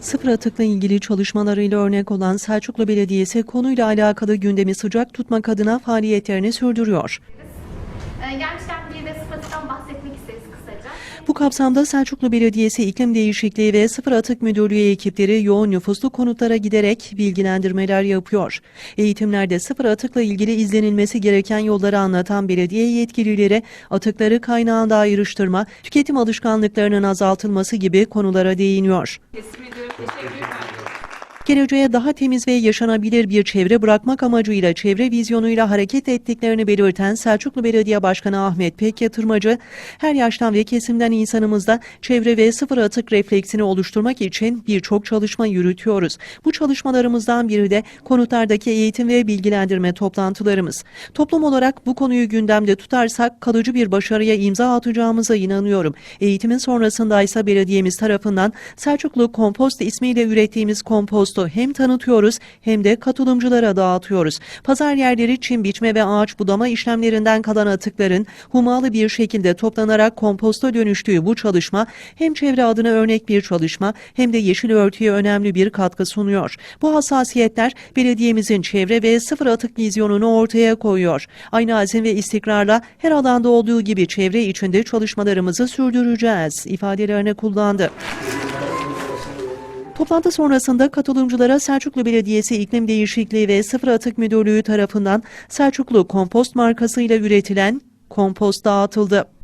Sıfır atıkla ilgili çalışmalarıyla örnek olan Selçuklu Belediyesi konuyla alakalı gündemi sıcak tutmak adına faaliyetlerini sürdürüyor. Ee, Gelmişken bir de sıfatından bahsetmek isteriz. Bu kapsamda Selçuklu Belediyesi İklim Değişikliği ve Sıfır Atık Müdürlüğü ekipleri yoğun nüfuslu konutlara giderek bilgilendirmeler yapıyor. Eğitimlerde sıfır atıkla ilgili izlenilmesi gereken yolları anlatan belediye yetkilileri atıkları kaynağında ayrıştırma, tüketim alışkanlıklarının azaltılması gibi konulara değiniyor. Teşekkür. Geleceğe daha temiz ve yaşanabilir bir çevre bırakmak amacıyla çevre vizyonuyla hareket ettiklerini belirten Selçuklu Belediye Başkanı Ahmet Pek Yatırmacı, her yaştan ve kesimden insanımızda çevre ve sıfır atık refleksini oluşturmak için birçok çalışma yürütüyoruz. Bu çalışmalarımızdan biri de konutlardaki eğitim ve bilgilendirme toplantılarımız. Toplum olarak bu konuyu gündemde tutarsak kalıcı bir başarıya imza atacağımıza inanıyorum. Eğitimin sonrasında ise belediyemiz tarafından Selçuklu Kompost ismiyle ürettiğimiz kompostu hem tanıtıyoruz hem de katılımcılara dağıtıyoruz. Pazar yerleri çim biçme ve ağaç budama işlemlerinden kalan atıkların humalı bir şekilde toplanarak komposta dönüştüğü bu çalışma hem çevre adına örnek bir çalışma hem de yeşil örtüye önemli bir katkı sunuyor. Bu hassasiyetler belediyemizin çevre ve sıfır atık vizyonunu ortaya koyuyor. Aynı azim ve istikrarla her alanda olduğu gibi çevre içinde çalışmalarımızı sürdüreceğiz ifadelerini kullandı. Toplantı sonrasında katılımcılara Selçuklu Belediyesi İklim Değişikliği ve Sıfır Atık Müdürlüğü tarafından Selçuklu Kompost markasıyla üretilen kompost dağıtıldı.